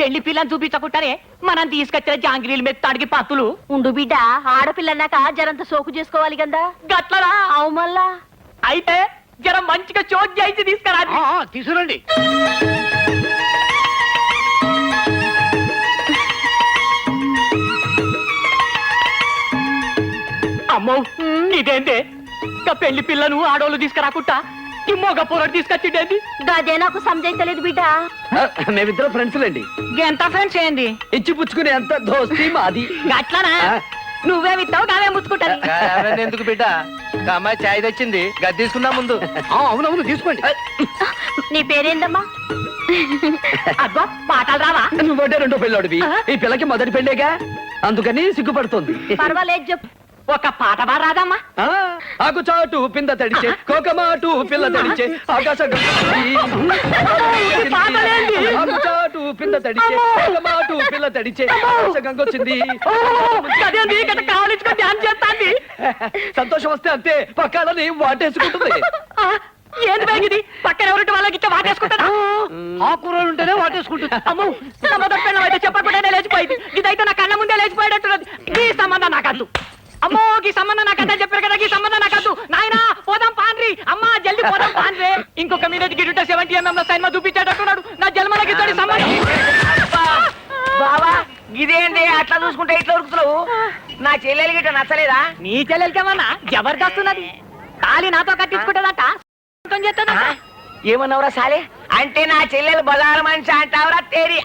పెళ్ళి పిల్లని చూపించకుంటారే మనం తీసుకొచ్చిన జాంగిరీలు మీద తడిగి పత్తులు ఉండు బిడ్డ ఆడపిల్లన్నాక జరంత సోకు చేసుకోవాలి కదా గట్లరా అవు మళ్ళా. అయితే జర మంచిగా చోట్ చేయించి తీసుకురా. తీసుకురండి. అమ్మో ఇదేంటే ఇంకా పెళ్ళి పిల్లను ఆడోళ్ళు తీసుకురాకుండా ఈ మొగ పొరడు తీసుకొచ్చిండేది? గదే నాకు సమజైతలేదు బిడ్డ. మేమిద్దరం ఫ్రెండ్స్ లేండి ఎంత ఫ్రెండ్స్ ఏంది ఇచ్చి పుచ్చుకునే అంత దోస్తి మాది. గట్లనా? ఆ. నువ్వే విత్తావు నావే ముచ్చుకుంటది ఎందుకు బిడ్డ? అమ్మాయి చాయ్ తెచ్చింది గది తీసుకుందాం ముందు. అవునవును తీసుకోండి. నీ పేరేందమ్మా? అబ్బా పాటలు రావా? నువ్వంటే రెండో పెళ్ళోడివి. ఈ పిల్లకి మొదటి పెళ్ళేగా? అందుకని సిగ్గుపడుతోంది. పర్వాలేదు చెప్పు. ఒక పాట బా రాదమ్మా. ఆ, ఆకు చాటు పింద తడిచే కోకమాటు పిల్ల తడిచే ఆకాశ పాటలేంది? ఆకు చాటు పింద తడిచే కోకమాటు పిల్ల తడిచే ఆకాశ గంగొచ్చింది అదేంది సంతోషం వస్తే అంతే పక్కాలని వాటేసుకుంటుంది. ఏంది బ్యాగ్ ఇది? పక్కన ఎవరింటి వాళ్ళకి ఇట్లా వాటేసుకుంటారా? ఆ. కూరలు ఉంటేనే వాటేసుకుంటుంది. అమ్మో సంబంధం అయితే చెప్పకుండానే లేచిపోయింది. ఇదైతే నా కళ్ళ ముందే లేచిపోయేటట్టున్నది. ఈ సంబంధం నాకద్దు. అమ్మో ఈ సంబంధం నాకద్దా చెప్పారు కదా ఈ సంబంధం నాకద్దు నాయనా పోదాం పాన్రి అమ్మా జల్ది పోదాం ఇంకొక మీద గిడుట సెవెంటీ ఎంఎం లో సైన్మా చూపించేటట్టున్నాడు. నా జన్మలకి ఇద్దడి సంబంధం బావా ఇదేంటి అట్లా చూసుకుంటే ఇట్లా ఉరుకుతున్నావు? నా చెల్లెలు గిట్ట నచ్చలేదా? నీ చెల్లెలికేమన్నా జబర్దస్త్ ఉన్నది. తాళి నాతో కట్టించుకుంటుందట. చేస్తుందట. ఏమన్నావురా సాలే? అంటే నా చెల్లెలు బజారు మనిషి అంటావురా? తేరి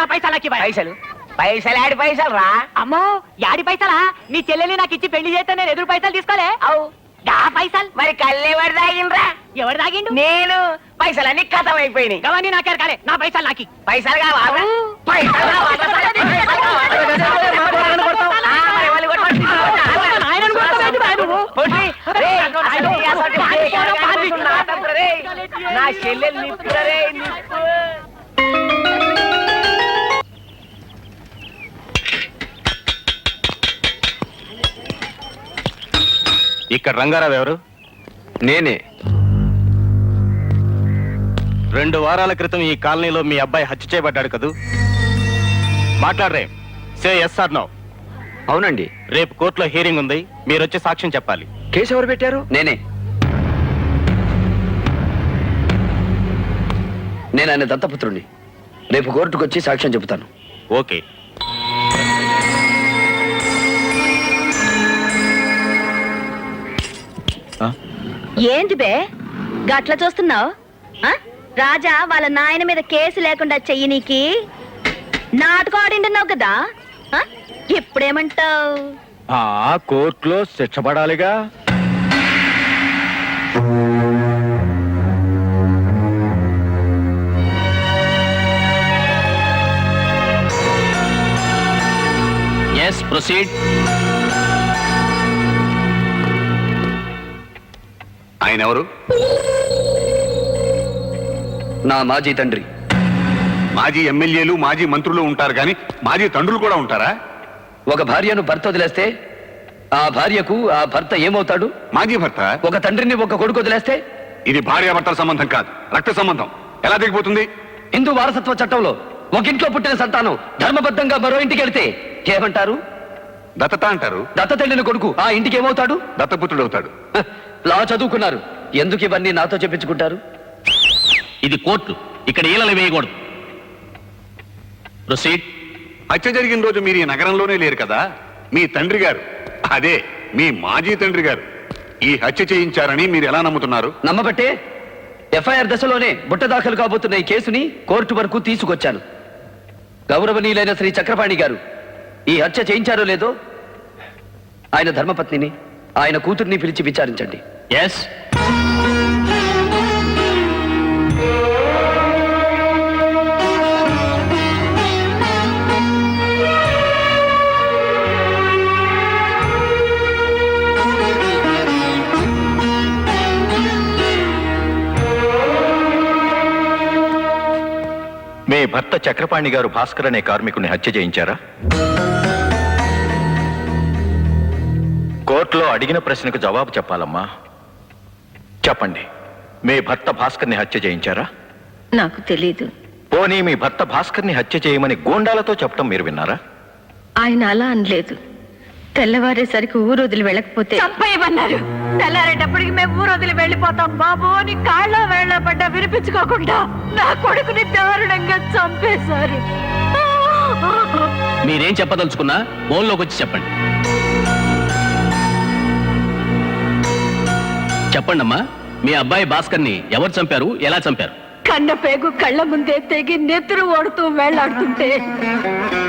నా పైసలు. పైసలు? పైసలు ఆడి పైసలు రా. అమ్మో యాడి పైసలా? నీ చెల్లెల్ని నాకు ఇచ్చి పెళ్ళి చేస్తే నేను ఎదురు పైసలు తీసుకోలే? అవు. దా పైసలు మరి కళ్ళెవడి తాగిండ్రా ఎవరు తాగిండు నేను పైసలన్నీ కథం అయిపోయినాయి గవని నాకేరు కాలే నా పైసలు నాకి పైసలు కావాలా పైసలు? ఆ, మరి వాళ్ళు ఇక్కడ రంగారావు ఎవరు? నేనే. రెండు వారాల క్రితం ఈ కాలనీలో మీ అబ్బాయి హత్య చేయబడ్డాడు కదూ? మాట్లాడరే. Say yes or no. అవునండి. రేపు కోర్టులో హీరింగ్ ఉంది. మీరు వచ్చి సాక్ష్యం చెప్పాలి. కేసు ఎవరు పెట్టారు? నేనే. నేను ఆయన దత్తపుత్రుణ్ణి. రేపు కోర్టుకు వచ్చి సాక్ష్యం చెబుతాను. ఓకే. ఏంది బే? గట్ల చూస్తున్నావు? రాజా వాళ్ళ నాయన మీద కేసు లేకుండా చెయ్యి నీకి? నాటకం ఆడింటున్నావు కదా? ఇప్పుడేమంటావు? ఆ కోర్టులో శిక్ష పడాలిగా. ఎస్ ప్రొసీడ్ ఆయన ఎవరు? నా మాజీ తండ్రి. మాజీ ఎమ్మెల్యేలు మాజీ మంత్రులు ఉంటారు కానీ మాజీ తండ్రులు కూడా ఉంటారా? ఒక భార్యను భర్త వదిలేస్తే ఆ భార్యకు ఆ భర్త ఏమవుతాడు? మాజీ భర్త? ఒక తండ్రిని ఒక కొడుకు వదిలేస్తే? ఇది భార్యాభర్తల సంబంధం కాదు రక్త సంబంధం. ఎలా దిగిపోతుంది? హిందూ వారసత్వ చట్టంలో ఒక ఇంట్లో పుట్టిన సంతానం ధర్మబద్ధంగా మరో ఇంటికి వెళితే ఏమంటారు? దత్తత అంటారు. దత్త తల్లిని కొడుకు ఆ ఇంటికి ఏమవుతాడు? దత్తపుత్రుడు అవుతాడు. లా చదువుకున్నారు. ఎందుకు ఇవన్నీ నాతో చెప్పించుకుంటారు? ఇది కోర్టు. ఇక్కడ ఈలలు వేయకూడదు. ప్రొసీడ్. హత్య జరిగిన రోజు మీరు ఈ నగరంలోనే లేరు కదా? మీ తండ్రి గారు. అదే మీ మాజీ తండ్రి గారు. ఈ హత్య చేయించారని మీరు ఎలా నమ్ముతున్నారు? నమ్మబట్టే ఎఫ్ఐఆర్ దశలోనే బుట్ట దాఖలు కాబోతున్న ఈ కేసుని కోర్టు వరకు తీసుకొచ్చాను. గౌరవనీయులైన శ్రీ చక్రపాణి గారు ఈ హత్య చేయించారో లేదో ఆయన ధర్మపత్నిని ఆయన కూతుర్ని పిలిచి విచారించండి. ఎస్ మీ భర్త చక్రపాణి గారు భాస్కర్ అనే కార్మికుని హత్య చేయించారా? కోర్టులో అడిగిన ప్రశ్నకు జవాబు చెప్పాలమ్మా. చెప్పండి మీ భర్త భాస్కర్ని హత్య చేయించారా? నాకు తెలీదు. పోనీ మీ భర్త భాస్కర్ని హత్య చేయమని గోండాలతో చెప్పడం మీరు విన్నారా? ఆయన అలా అనలేదు. తెల్లవారేసరికి ఊరు వదిలి వెళ్ళకపోతే చంపేయమన్నారు. తెల్లారేటప్పటికి మేము ఊరు వదిలి వెళ్ళిపోతాం బాబు అని కాళ్ళ వేళ్ళ పడ్డ వినిపించుకోకుండా నా కొడుకుని దారుణంగా చంపేశారు. మీరేం చెప్పదలుచుకున్నా ఫోన్లోకి వచ్చి చెప్పండి. చెప్పండి అమ్మా మీ అబ్బాయి భాస్కర్ని ఎవరు చంపారు ఎలా చంపారు? కన్న పేగు కళ్ళ ముందే తెగి నెత్తురు ఓడుతూ వేళ్ళాడుతుంటే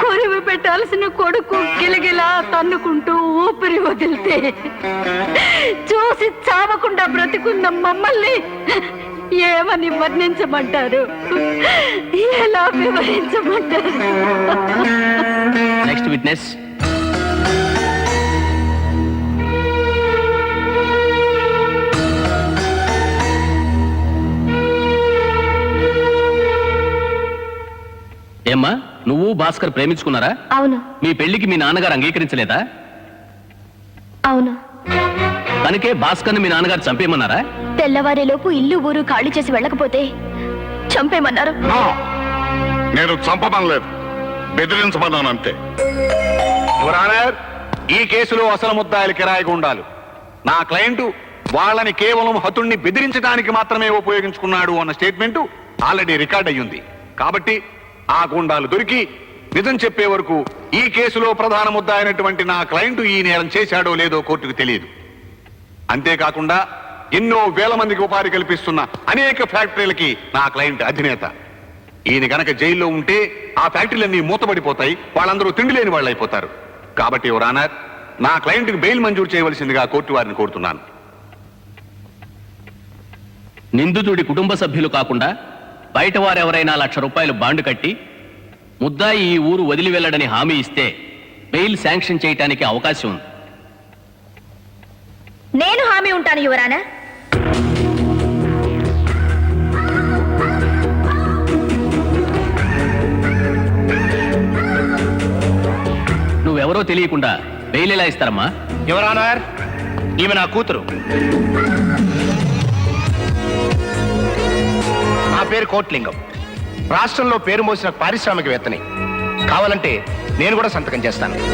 కొరివి పెట్టాల్సిన కొడుకు గిలగిలా తన్నుకుంటూ ఊపిరి వదిలితే చూసి చావకుండా బ్రతికున్న మమ్మల్ని ఏమని వర్ణించమంటారు? ఎలా వివరించమంటారు? నెక్స్ట్ విట్నెస్ ఏమ్మా నువ్వు భాస్కర్ ప్రేమించుకున్నారా? అవును. మీ పెళ్ళికి మీ నాన్నగారు అంగీకరించలేదా? అవును. కనుకే భాస్కర్ని మీ నాన్నగారు చంపేయమన్నారా? తెల్లవారేలోపు ఇల్లు ఊరు ఖాళీ చేసి వెళ్ళకపోతే చంపేమన్నారు నేను చంపమనలేదు. బెదిరించమన్నాను అంతే. యువరానర్ ఈ కేసులో అసలు ముద్దాయిలు కిరాయి గుండాలు నా క్లయింట్ వాళ్ళని కేవలం హతుణ్ణి బెదిరించడానికి మాత్రమే ఉపయోగించుకున్నాడు అన్న స్టేట్మెంట్ ఆల్రెడీ రికార్డ్ అయ్యింది. కాబట్టి ఆ గుండాలు దొరికి నిజం చెప్పే వరకు ఈ కేసులో ప్రధాన ముద్ద అయినటువంటి నా క్లయింట్ ఈ నేరం చేశాడో లేదో కోర్టుకు తెలియదు. అంతేకాకుండా ఎన్నో వేల మందికి ఉపాధి కల్పిస్తున్న అనేక ఫ్యాక్టరీలకి నా క్లయింట్ అధినేత. ఈయన గనక జైల్లో ఉంటే ఆ ఫ్యాక్టరీలన్నీ మూతపడిపోతాయి వాళ్ళందరూ తిండి లేని వాళ్ళు అయిపోతారు కాబట్టి రానర్ నా క్లయింట్కి బెయిల్ మంజూరు చేయవలసిందిగా కోర్టు వారిని కోరుతున్నాను. నిందితుడి కుటుంబ సభ్యులు కాకుండా బయట వారెవరైనా లక్ష రూపాయలు బాండు కట్టి ముద్దాయి ఈ ఊరు వదిలి వెళ్ళడని హామీ ఇస్తే బెయిల్ శాంక్షన్ చేయటానికి అవకాశం ఉంది. నేను హామీ ఉంటాను యువరానా. నువ్వెవరో తెలియకుండా బెయిల్ ఎలా ఇస్తారమ్మా? ఎవరానార్ ఈమె నా కూతురు. పేరు కోట్లింగం. రాష్ట్రంలో పేరు మోసిన పారిశ్రామికవేత్తని. కావాలంటే నేను కూడా సంతకం చేస్తాను.